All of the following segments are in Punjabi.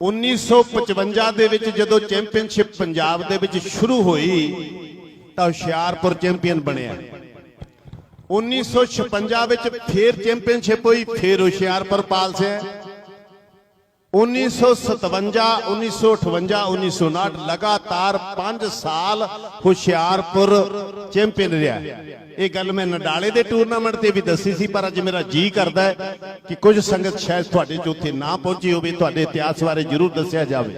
1955 ਦੇ ਵਿੱਚ ਜਦੋਂ ਚੈਂਪੀਅਨਸ਼ਿਪ ਪੰਜਾਬ ਦੇ ਵਿੱਚ ਸ਼ੁਰੂ ਹੋਈ, ਤਾਂ ਹੁਸ਼ਿਆਰਪੁਰ ਚੈਂਪੀਅਨ ਬਣਿਆ। 1956 ਵਿੱਚ ਫੇਰ ਚੈਂਪੀਅਨਸ਼ਿਪ ਹੋਈ, ਫੇਰ ਹੁਸ਼ਿਆਰਪੁਰ ਪਾਲਸਿਆ। 1957 1958 1959 ਲਗਾਤਾਰ 5 ਸਾਲ ਹੁਸ਼ਿਆਰਪੁਰ ਚੈਂਪੀਅਨ ਰਿਹਾ ਇਹ ਗੱਲ ਮੈਂ ਨਡਾਲੇ ਦੇ ਟੂਰਨਾਮੈਂਟ ਤੇ ਵੀ ਦੱਸੀ ਸੀ, ਪਰ ਅੱਜ ਮੇਰਾ ਜੀ ਕਰਦਾ ਹੈ ਕਿ ਕੁਝ ਸੰਗਤ ਸ਼ਾਇਦ ਤੁਹਾਡੇ ਚ ਉੱਥੇ ਨਾ ਪਹੁੰਚੀ ਹੋਵੇ, ਤੁਹਾਡੇ ਇਤਿਹਾਸ ਬਾਰੇ ਜ਼ਰੂਰ ਦੱਸਿਆ ਜਾਵੇ।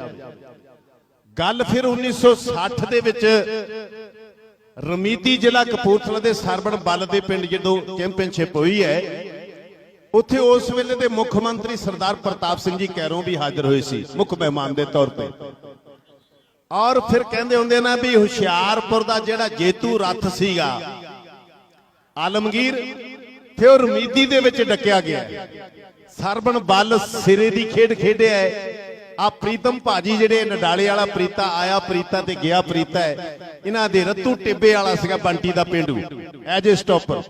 ਗੱਲ ਫਿਰ 1960 ਦੇ ਵਿੱਚ ਰਮੀਤੀ ਜ਼ਿਲ੍ਹਾ ਕਪੂਰਥਲਾ ਦੇ ਸਰਬਣ ਬਲ ਦੇ ਪਿੰਡ, ਜਦੋਂ ਚੈਂਪੀਅਨਸ਼ਿਪ ਹੋਈ ਹੈ ਉੱਥੇ ਉਸ ਵੇਲੇ ਦੇ ਮੁੱਖ ਮੰਤਰੀ ਸਰਦਾਰ ਪ੍ਰਤਾਪ ਸਿੰਘ ਜੀ ਕੈਰੋਂ ਵੀ ਹਾਜ਼ਰ ਹੋਏ ਸੀ, ਮੁੱਖ ਮਹਿਮਾਨ ਦੇ ਤੌਰ ਤੇ। ਔਰ ਫਿਰ ਕਹਿੰਦੇ ਹੁੰਦੇ ਨਾ ਵੀ ਹੁਸ਼ਿਆਰਪੁਰ ਦਾ ਜਿਹੜਾ ਜੇਤੂ ਰੱਥ ਸੀਗਾ, ਆਲਮਗੀਰ, ਤੇ ਉਹ ਰਮੀਦੀ ਦੇ ਵਿੱਚ ਡੱਕਿਆ ਗਿਆ। ਸਰਬਣ ਬੱਲ ਸਿਰੇ ਦੀ ਖੇਡ ਖੇਡਿਆ ਹੈ। ਆ ਪ੍ਰੀਤਮ ਭਾਜੀ ਜਿਹੜੇ ਨਡਾਲੇ ਵਾਲਾ ਪ੍ਰੀਤਾ ਆਇਆ, ਪ੍ਰੀਤਾ ਤੇ ਗਿਆ ਪ੍ਰੀਤਾ ਹੈ। ਇਹਨਾਂ ਦੇ ਰੱਤੂ ਟਿੱਬੇ ਵਾਲਾ ਸੀਗਾ ਬੰਟੀ ਦਾ ਪਿੰਡੂ, ਐਜ ਏ ਸਟਾਪਰ।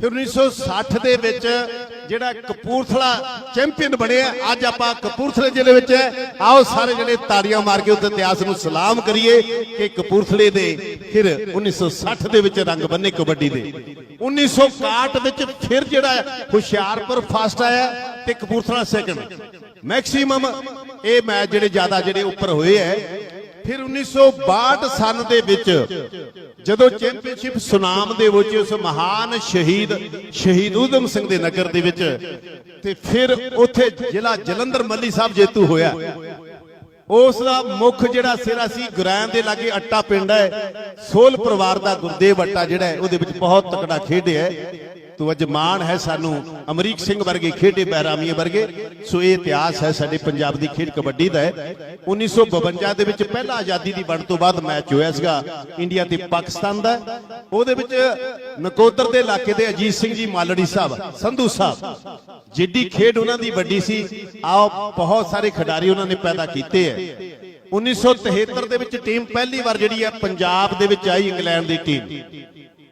ਫਿਰ 1960 ਦੇ ਵਿੱਚ ਜਿਹੜਾ ਕਪੂਰਥਲਾ ਚੈਂਪੀਅਨ ਬਣਿਆ ਅੱਜ ਆਪਾਂ ਕਪੂਰਥਲੇ ਜ਼ਿਲ੍ਹੇ ਵਿੱਚ ਆਓ ਸਾਰੇ ਜਿਹੜੇ ਤਾੜੀਆਂ ਮਾਰ ਕੇ ਉਸ ਇਤਿਹਾਸ ਨੂੰ ਸਲਾਮ ਕਰੀਏ ਕਿ ਕਪੂਰਥਲੇ ਦੇ ਫਿਰ 1960 ਦੇ ਵਿੱਚ ਰੰਗ ਬੰਨੇ ਕਬੱਡੀ ਦੇ। 1961 ਵਿੱਚ ਫਿਰ ਜਿਹੜਾ ਹੁਸ਼ਿਆਰਪੁਰ ਫਸਟ ਆਇਆ ਤੇ ਕਪੂਰਥਲਾ ਸੈਕੰਡ ਮੈਕਸਿਮਮ ਇਹ ਮੈਚ ਜਿਹੜੇ ਜ਼ਿਆਦਾ ਜਿਹੜੇ ਉੱਪਰ ਹੋਏ ਐ, ਫਿਰ 1962 ਸਨ ਦੇ ਵਿੱਚ ਜਦੋਂ ਚੈਂਪੀਅਨਸ਼ਿਪ ਸੁਨਾਮ ਦੇ ਵਿੱਚ ਉਸ ਮਹਾਨ ਸ਼ਹੀਦ ਸ਼ਹੀਦ ਊਧਮ ਸਿੰਘ ਦੇ ਨਗਰ ਦੇ ਵਿੱਚ, ਤੇ ਫਿਰ ਉੱਥੇ ਜ਼ਿਲ੍ਹਾ ਜਲੰਧਰ ਮੱਲੀ ਸਾਹਿਬ ਜੇਤੂ ਹੋਇਆ। ਉਸ ਦਾ ਮੁੱਖ ਜਿਹੜਾ ਸਿਰਾ ਸੀ ਗੁਰੈਨ ਦੇ ਲਾਗੇ ਅੱਟਾ ਪਿੰਡ ਹੈ ਸੋਲ ਪਰਿਵਾਰ ਦਾ ਗੁਰਦੇਵ ਅੱਟਾ ਜਿਹੜਾ ਹੈ ਉਹਦੇ ਵਿੱਚ ਬਹੁਤ ਤਕੜਾ ਖੇਡਿਆ ਤੋ ਅੱਜ ਮਾਣ ਹੈ ਸਾਨੂੰ। ਅਮਰੀਕ ਸਿੰਘ ਵਰਗੇ ਖੇਡੇ ਬਹਿਰਾਮੀਏ ਵਰਗੇ। ਸੋ ਇਹ ਇਤਿਹਾਸ ਹੈ ਸਾਡੇ ਪੰਜਾਬ ਦੀ ਖੇਡ ਕਬੱਡੀ ਦਾ ਹੈ। 1952 ਦੇ ਵਿੱਚ ਪਹਿਲਾ ਆਜ਼ਾਦੀ ਦੀ ਵੰਡ ਤੋਂ ਬਾਅਦ ਮੈਚ ਹੋਇਆ ਸੀਗਾ। ਇੰਡੀਆ ਤੇ ਪਾਕਿਸਤਾਨ ਦਾ। ਉਹਦੇ ਵਿੱਚ ਨਕੋਦਰ ਦੇ ਇਲਾਕੇ ਦੇ ਅਜੀਤ ਸਿੰਘ ਜੀ, ਮਾਲੜੀ ਸਾਹਿਬ, ਸੰਧੂ ਸਾਹਿਬ। ਜਿੱਡੀ ਖੇਡ ਉਹਨਾਂ ਦੀ ਵੱਡੀ ਸੀ। ਆਓ, ਬਹੁਤ ਸਾਰੇ ਖਿਡਾਰੀ ਉਹਨਾਂ ਨੇ ਪੈਦਾ ਕੀਤੇ ਹੈ। 1973 ਦੇ ਵਿੱਚ ਟੀਮ ਪਹਿਲੀ ਵਾਰ ਜਿਹੜੀ ਹੈ ਪੰਜਾਬ ਦੇ ਵਿੱਚ ਆਈ, ਇੰਗਲੈਂਡ ਦੀ ਟੀਮ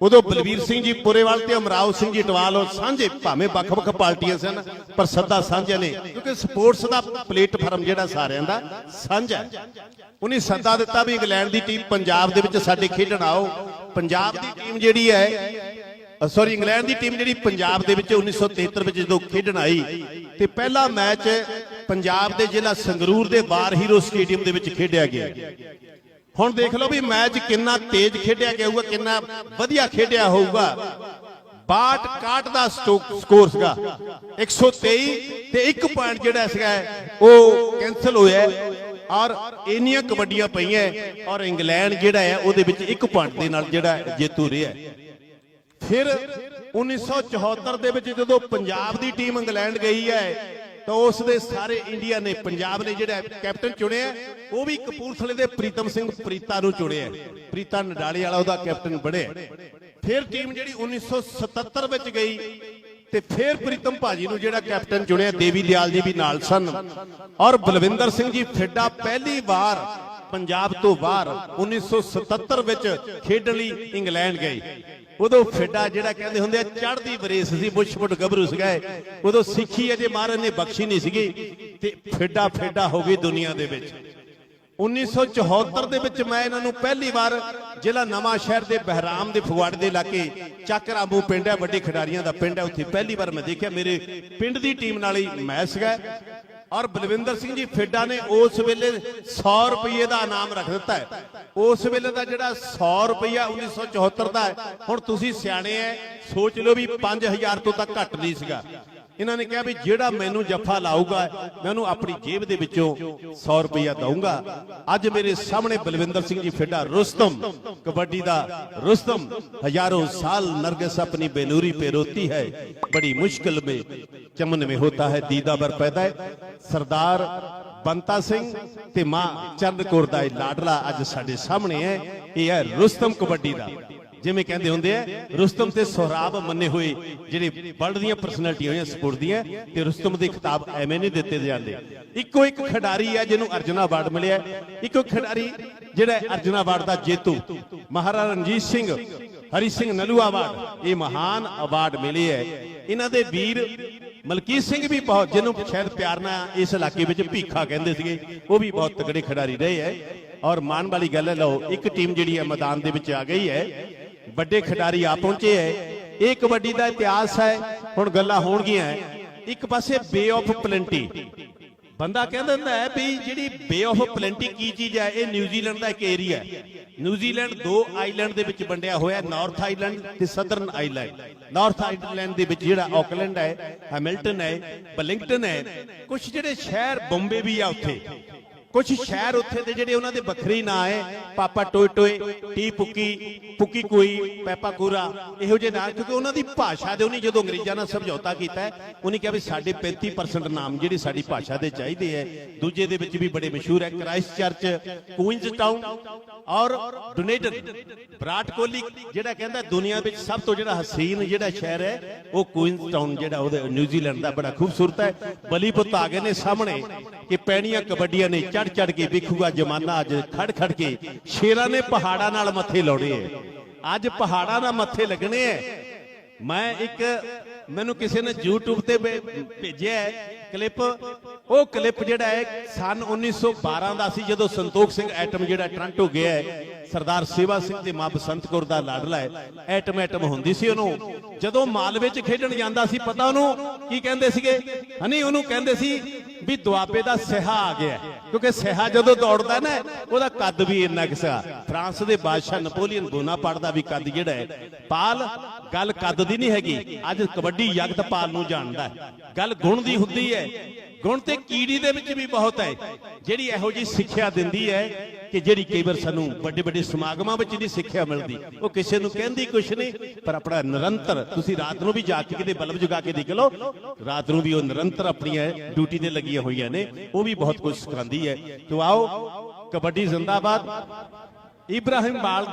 ਉਦੋਂ ਬਲਵੀਰ ਸਿੰਘ ਜੀ ਪੁਰੇਵਾਲ ਤੇ ਅਮਰਾਵ ਸਿੰਘ ਜੀ ਟਵਾਲ, ਉਹ ਸਾਂਝੇ ਭਾਵੇਂ ਵੱਖ-ਵੱਖ ਪਾਰਟੀਆਂ ਸਨ, ਪਰ ਸੱਦਾ ਸਾਂਝੇ ਨੇ, ਕਿਉਂਕਿ ਸਪੋਰਟਸ ਦਾ ਪਲੇਟਫਾਰਮ ਜਿਹੜਾ ਸਾਰਿਆਂ ਦਾ ਸਾਂਝਾ ਉਹਨੇ ਸੱਦਾ ਦਿੱਤਾ ਵੀ ਇੰਗਲੈਂਡ ਦੀ ਟੀਮ ਪੰਜਾਬ ਦੇ ਵਿੱਚ ਸਾਡੇ ਖੇਡਣ ਆਓ। ਪੰਜਾਬ ਦੀ ਟੀਮ ਜਿਹੜੀ ਹੈ ਸੌਰੀ ਇੰਗਲੈਂਡ ਦੀ ਟੀਮ ਜਿਹੜੀ ਪੰਜਾਬ ਦੇ ਵਿੱਚ 1973 ਵਿੱਚ ਜਦੋਂ ਖੇਡਣ ਆਈ, ਤੇ ਪਹਿਲਾ ਮੈਚ ਪੰਜਾਬ ਦੇ ਜ਼ਿਲ੍ਹਾ ਸੰਗਰੂਰ ਦੇ ਬਾਰ ਹੀਰੋ ਸਟੇਡੀਅਮ ਦੇ ਵਿੱਚ ਖੇਡਿਆ ਗਿਆ। ਹੁਣ ਦੇਖ ਲਓ ਵੀ ਮੈਚ ਕਿੰਨਾ ਤੇਜ਼ ਖੇਡਿਆ ਗਿਆ ਹੋਊਗਾ ਕਿੰਨਾ ਵਧੀਆ ਖੇਡਿਆ ਹੋਊਗਾ। 62 61 ਦਾ ਸਕੋਰ ਸੀਗਾ। 123 ਤੇ 1 ਪੁਆਇੰਟ ਜਿਹੜਾ ਸੀਗਾ, ਉਹ ਕੈਨਸਲ ਹੋਇਆ ਔਰ ਇੰਨੀਆਂ ਕਬੱਡੀਆਂ ਪਈਆਂ ਔਰ ਇੰਗਲੈਂਡ ਜਿਹੜਾ ਹੈ, ਉਹਦੇ ਵਿੱਚ 1 ਪੁਆਇੰਟ ਦੇ ਨਾਲ ਜਿਹੜਾ ਜੇਤੂ ਰਿਹਾ ਹੈ। ਫਿਰ 1974 ਦੇ ਵਿੱਚ ਜਦੋਂ ਪੰਜਾਬ ਦੀ ਟੀਮ ਇੰਗਲੈਂਡ ਗਈ ਹੈ ਤਾਂ ਉਸ ਦੇ ਸਾਰੇ ਇੰਡੀਆ ਨੇ, ਪੰਜਾਬ ਨੇ ਜਿਹੜਾ ਕੈਪਟਨ ਚੁਣਿਆ, ਉਹ ਵੀ ਕਪੂਰਥਲੇ ਦੇ ਪ੍ਰੀਤਮ ਸਿੰਘ ਪ੍ਰੀਤਾ ਨੂੰ ਚੁਣਿਆ। ਪ੍ਰੀਤਾ ਨਡਾਲੇ ਵਾਲਾ ਉਹਦਾ ਕੈਪਟਨ ਬਣਿਆ। ਫਿਰ ਟੀਮ ਜਿਹੜੀ 1977 ਵਿੱਚ ਗਈ ਤੇ ਫਿਰ ਪ੍ਰੀਤਮ ਭਾਜੀ ਨੂੰ ਜਿਹੜਾ ਕੈਪਟਨ ਚੁਣਿਆ, ਦੇਵੀ ਦਿਆਲ ਜੀ ਵੀ ਨਾਲ ਸਨ। ਔਰ ਬਲਵਿੰਦਰ ਸਿੰਘ ਜੀ ਫਿੱਡਾ ਪਹਿਲੀ ਵਾਰ ਪੰਜਾਬ ਤੋਂ ਬਾਹਰ 1977 ਵਿੱਚ ਖੇਡਣ ਲਈ ਇੰਗਲੈਂਡ ਗਏ। ਉਦੋਂ ਫਿੱਡਾ ਜਿਹੜਾ ਕਹਿੰਦੇ ਹੁੰਦੇ ਆ, ਚੜ੍ਹਦੀ ਬਰੇਸ ਸੀ ਬੁੱਛਪੁੱਟ ਗੱਭਰੂ ਸੀਗਾ ਉਦੋਂ ਸਿੱਖੀ ਅਜੇ ਮਹਾਰਾਜ ਨੇ ਬਖਸ਼ੀ ਨਹੀਂ ਸੀਗੀ ਤੇ ਫਿੱਡਾ ਫਿੱਡਾ ਹੋ ਗਈ ਦੁਨੀਆ ਦੇ ਵਿੱਚ। 1974 ਦੇ ਵਿੱਚ ਮੈਂ ਇਹਨਾਂ ਨੂੰ ਪਹਿਲੀ ਵਾਰ ਜ਼ਿਲ੍ਹਾ ਨਵਾਂ ਸ਼ਹਿਰ ਦੇ ਬਹਿਰਾਮ ਦੇ ਫਗਵਾੜੇ ਦੇ ਇਲਾਕੇ ਚੱਕਰਾਮੂ ਪਿੰਡ ਹੈ, ਵੱਡੇ ਖਿਡਾਰੀਆਂ ਦਾ ਪਿੰਡ ਹੈ। ਉੱਥੇ ਪਹਿਲੀ ਵਾਰ ਮੈਂ ਦੇਖਿਆ। ਮੇਰੇ ਪਿੰਡ ਦੀ ਟੀਮ ਨਾਲ ਹੀ ਮੈਚ ਸੀਗਾ। ਔਰ ਬਲਵਿੰਦਰ ਸਿੰਘ ਜੀ ਫੇਡਾ ਨੇ ਉਸ ਵੇਲੇ 100 ਰੁਪਏ ਦਾ ਇਨਾਮ ਰੱਖ ਦਿੱਤਾ ਹੈ। ਉਸ ਵੇਲੇ ਦਾ ਜਿਹੜਾ 100 ਰੁਪਇਆ 1974 ਦਾ ਹੈ, ਹੁਣ ਤੁਸੀਂ ਸਿਆਣੇ ਐ, ਸੋਚ ਲਓ ਵੀ 5000 ਤੋਂ ਤਾਂ ਘੱਟ ਨਹੀਂ ਸੀਗਾ। ਇਹਨਾਂ ਨੇ ਕਿਹਾ ਵੀ ਜਿਹੜਾ ਮੈਨੂੰ ਜੱਫਾ ਲਾਊਗਾ, ਮੈਂ ਉਹਨੂੰ ਆਪਣੀ ਜੇਬ ਦੇ ਵਿੱਚੋਂ 100 ਰੁਪਇਆ ਦਊਂਗਾ। ਅੱਜ ਮੇਰੇ ਸਾਹਮਣੇ ਬਲਵਿੰਦਰ ਸਿੰਘ ਜੀ ਫੇਡਾ ਰੁਸਤਮ, ਕਬੱਡੀ ਦਾ ਰੁਸਤਮ, ਹਜ਼ਾਰੋਂ ਸਾਲ ਨਰਗਸ ਆਪਣੀ ਬੇਨੂਰੀ ਪੇ ਰੋਤੀ ਹੈ। ਬੜੀ ਮੁਸ਼ਕਲ ਮੇ ਚਮਨ ਮੇ ਹੋਤਾ ਹੈ ਦੀਦਾ ਬਰ ਪੈਦਾ ਹੈ। ਸਰਦਾਰ ਬੰਤਾ ਸਿੰਘ ਤੇ ਮਾਂ ਚੰਦਕੌਰ ਦਾ ਇਹ ਲਾਡਲਾ ਅੱਜ ਸਾਡੇ ਸਾਹਮਣੇ ਹੈ। ਇਹ ਹੈ ਰੁਸਤਮ ਕਬੱਡੀ ਦਾ। ਜਿਵੇਂ ਕਹਿੰਦੇ ਹੁੰਦੇ ਆ, ਰੁਸਤਮ ਤੇ ਸੁਹਰਾਬ ਮੰਨੇ ਹੋਏ ਜਿਹੜੇ ਵਰਲਡ ਦੀਆਂ ਪਰਸਨੈਲਿਟੀਆਂ ਹੋਈਆਂ ਸਪੋਰਟ ਦੀਆਂ, ਤੇ ਰੁਸਤਮ ਦੇ ਖਿਤਾਬ ਐਵੇਂ ਨਹੀਂ ਦਿੱਤੇ ਜਾਂਦੇ। ਇੱਕੋ ਇੱਕ ਖਿਡਾਰੀ ਹੈ ਜਿਹਨੂੰ ਅਰਜਨਾ ਅਵਾਰਡ ਮਿਲਿਆ। ਹੈ। ਇੱਕੋ ਖਿਡਾਰੀ ਜਿਹੜਾ ਹੈ ਅਵਾਰਡ ਦਾ ਜੇਤੂ, ਮਹਾਰਾਜਾ ਰਣਜੀਤ ਸਿੰਘ, ਹਰੀ ਸਿੰਘ ਨਲੂਆ ਅਵਾਰਡ, ਇਹ ਮਹਾਨ ਅਵਾਰਡ ਮਿਲੇ ਹੈ ਇਹਨਾਂ ਦੇ ਵੀਰ ਮਲਕੀਤ ਸਿੰਘ ਵੀ ਬਹੁਤ, ਜਿਹਨੂੰ ਸ਼ਾਇਦ ਪਿਆਰ ਨਾਲ ਇਸ ਇਲਾਕੇ ਵਿੱਚ ਭੀਖਾ ਕਹਿੰਦੇ ਸੀਗੇ, ਉਹ ਵੀ ਬਹੁਤ ਤਕੜੇ ਖਿਡਾਰੀ ਰਹੇ ਹੈ ਔਰ ਮਾਣ ਵਾਲੀ ਗੱਲ ਹੈ, ਲਓ, ਇੱਕ ਟੀਮ ਜਿਹੜੀ ਹੈ ਮੈਦਾਨ ਦੇ ਵਿੱਚ ਆ ਗਈ ਹੈ ਵੱਡੇ ਖਿਡਾਰੀ ਆ ਪਹੁੰਚੇ ਹੈ ਇਹ ਕਬੱਡੀ ਦਾ ਇਤਿਹਾਸ ਹੈ ਹੁਣ ਗੱਲਾਂ ਹੋਣਗੀਆਂ ਇੱਕ ਪਾਸੇ ਬੇ ਆਫ ਪਲੈਂਟੀ ਬੰਦਾ ਕਹਿੰਦਾ ਹੁੰਦਾ ਹੈ ਵੀ ਜਿਹੜੀ ਬੇ ਆਫ ਪਲੈਂਟੀ ਕੀ ਚੀਜ਼ ਹੈ ਇਹ ਨਿਊਜ਼ੀਲੈਂਡ ਦਾ ਇੱਕ ਏਰੀਆ ਹੈ ਨਿਊਜ਼ੀਲੈਂਡ ਦੋ ਆਈਲੈਂਡ ਦੇ ਵਿੱਚ ਵੰਡਿਆ ਹੋਇਆ ਨਾਰਥ ਆਈਲੈਂਡ ਤੇ ਸਦਰਨ ਆਈਲੈਂਡ ਨਾਰਥ ਆਈਲੈਂਡ ਦੇ ਵਿੱਚ ਜਿਹੜਾ ਆਕਲੈਂਡ ਹੈ ਹੈਮਿਲਟਨ ਹੈ ਬਲਿੰਗਟਨ ਹੈ ਕੁਝ ਜਿਹੜੇ ਸ਼ਹਿਰ ਬੰਬੇ ਵੀ ਆ ਉੱਥੇ। ਕੁਝ ਸ਼ਹਿਰ ਉੱਥੇ ਦੇ ਜਿਹੜੇ ਉਹਨਾਂ ਦੇ ਵੱਖਰੇ ਨਾਂ ਹੈ ਪਾਪਾ ਟੋਏ ਟੋਏ, ਟੀ ਪੁੱਕੀ ਪੁੱਕੀ ਕੋਈ, ਪੈਪਾ ਕੂਰਾ, ਇਹੋ ਜਿਹੇ ਨਾਂ, ਕਿਉਂਕਿ ਉਹਨਾਂ ਦੀ ਭਾਸ਼ਾ ਦੇ ਉਹਨੇ ਜਦੋਂ ਅੰਗਰੇਜ਼ਾਂ ਨਾਲ ਸਮਝੌਤਾ ਕੀਤਾ ਉਹਨੇ ਕਿਹਾ ਵੀ ਸਾਡੇ 35% ਨਾਮ ਜਿਹੜੇ ਸਾਡੀ ਭਾਸ਼ਾ ਦੇ ਚਾਹੀਦੇ ਹੈ ਦੂਜੇ ਦੇ ਵਿੱਚ ਵੀ ਬੜੇ ਮਸ਼ਹੂਰ ਹੈ ਕ੍ਰਾਈਸਟ ਚਰਚ, ਕੁਇਨਜ਼ ਟਾਊਨ ਔਰ ਡੋਨੇਟਨ, ਵਿਰਾਟ ਕੋਹਲੀ, ਜਿਹੜਾ ਕਹਿੰਦਾ ਦੁਨੀਆ ਵਿੱਚ ਸਭ ਤੋਂ ਜਿਹੜਾ ਹਸੀਨ ਜਿਹੜਾ ਸ਼ਹਿਰ ਹੈ ਉਹ ਕੁਇਨਜ਼ ਟਾਊਨ ਜਿਹੜਾ ਉਹਦੇ ਨਿਊਜ਼ੀਲੈਂਡ ਦਾ ਬੜਾ ਖੂਬਸੂਰਤ ਹੈ ਬਲੀ ਪੁੱਤ ਆ ਗਏ ਨੇ ਸਾਹਮਣੇ ਕਿ ਪੈਣੀਆਂ ਕਬੱਡੀਆਂ ਨੇ ਚੜ ਚੜ ਕੇ ਵੇਖੂਗਾ ਜਮਾਨਾ ਅੱਜ ਖੜ ਖੜ ਕੇ। ਸ਼ੇਰਾਂ ਨੇ ਪਹਾੜਾਂ ਨਾਲ ਮੱਥੇ ਲਾਉਣੇ ਐ। ਅੱਜ ਪਹਾੜਾਂ ਨਾਲ ਮੱਥੇ ਲੱਗਣੇ ਐ। ਮੈਂ ਇੱਕ, ਮੈਨੂੰ ਕਿਸੇ ਨੇ YouTube ਤੇ ਭੇਜਿਆ ਕਲਿੱਪ। ਉਹ ਕਲਿੱਪ ਜਿਹੜਾ ਹੈ ਸਨ 1912 ਦਾ ਸੀ ਜਦੋਂ ਸੰਤੋਖ ਸਿੰਘ ਐਟਮ ਜਿਹੜਾ ਟ੍ਰਾਂਟੋ ਗਿਆ ਹੈ ਸਰਦਾਰ ਸੇਵਾ ਸਿੰਘ ਤੇ ਮਾਂ ਬਸੰਤ ਕੌਰ ਦਾ ਲਾਡਲਾ ਹੈ ਐਟਮ ਐਟਮ ਹੁੰਦੀ ਸੀ ਉਹਨੂੰ। ਜਦੋਂ ਮਾਲਵੇ ਚ ਖੇਡਣ ਜਾਂਦਾ ਸੀ, ਪਤਾ ਉਹਨੂੰ ਕੀ ਕਹਿੰਦੇ ਸੀਗੇ? ਹਨੀ, ਉਹਨੂੰ ਕਹਿੰਦੇ ਸੀ ਵੀ ਦੁਆਬੇ ਦਾ ਸਿਹਾ ਆ ਗਿਆ। ਕਿਉਂਕਿ ਸਿਹਾ ਜਦੋਂ ਦੌੜਦਾ ਨਾ, ਉਹਦਾ ਕੱਦ ਵੀ ਇੰਨਾ ਕਿਸਾ ਫਰਾਂਸ ਦੇ ਬਾਦਸ਼ਾਹ ਨਪੋਲੀਅਨ ਬੋਨਾਪਾਰਟ ਦਾ ਵੀ ਕੱਦ ਜਿਹੜਾ ਹੈ। ਪਾਲ, ਗੱਲ ਕੱਦ ਦੀ ਨਹੀਂ ਹੈਗੀ, ਅੱਜ ਕਬੱਡੀ ਜਗਤ ਪਾਲ ਨੂੰ ਜਾਣਦਾ ਹੈ। ਗੱਲ ਗੁਣ ਦੀ ਹੁੰਦੀ ਹੈ। ਗੁਣ ਤੇ ਕੀੜੀ ਦੇ ਵਿੱਚ ਵੀ ਬਹੁਤ ਹੈ। ਜਿਹੜੀ ਇਹੋ ਜੀ ਸਿੱਖਿਆ ਦਿੰਦੀ ਹੈ ਕਿ ਜਿਹੜੀ ਕਈ ਵਾਰ ਸਾਨੂੰ ਵੱਡੇ ਵੱਡੇ ਸਮਾਗਮਾਂ ਵਿੱਚ ਨਹੀਂ ਸਿੱਖਿਆ ਮਿਲਦੀ। ਉਹ ਕਿਸੇ ਨੂੰ ਕਹਿੰਦੀ ਕੁਛ ਨਹੀਂ, ਪਰ ਆਪਣਾ ਨਿਰੰਤਰ, ਤੁਸੀਂ ਰਾਤ ਨੂੰ ਵੀ ਜਾ ਕੇ ਕਿਤੇ ਬਲਬ ਜਗਾ ਕੇ ਦੇਖ ਲਓ, ਰਾਤ ਨੂੰ ਵੀ ਉਹ ਨਿਰੰਤਰ ਆਪਣੀਆਂ ਡਿਊਟੀ ਤੇ ਲੱਗੀਆਂ ਹੋਈਆਂ ਨੇ। ਉਹ ਵੀ ਬਹੁਤ ਕੁਝ ਸਿਖਾਉਂਦੀ ਹੈ। ਤੋ ਆਓ ਕਬੱਡੀ ਜ਼ਿੰਦਾਬਾਦ। ਇਬਰਾਹਿਮ ਬਾਲ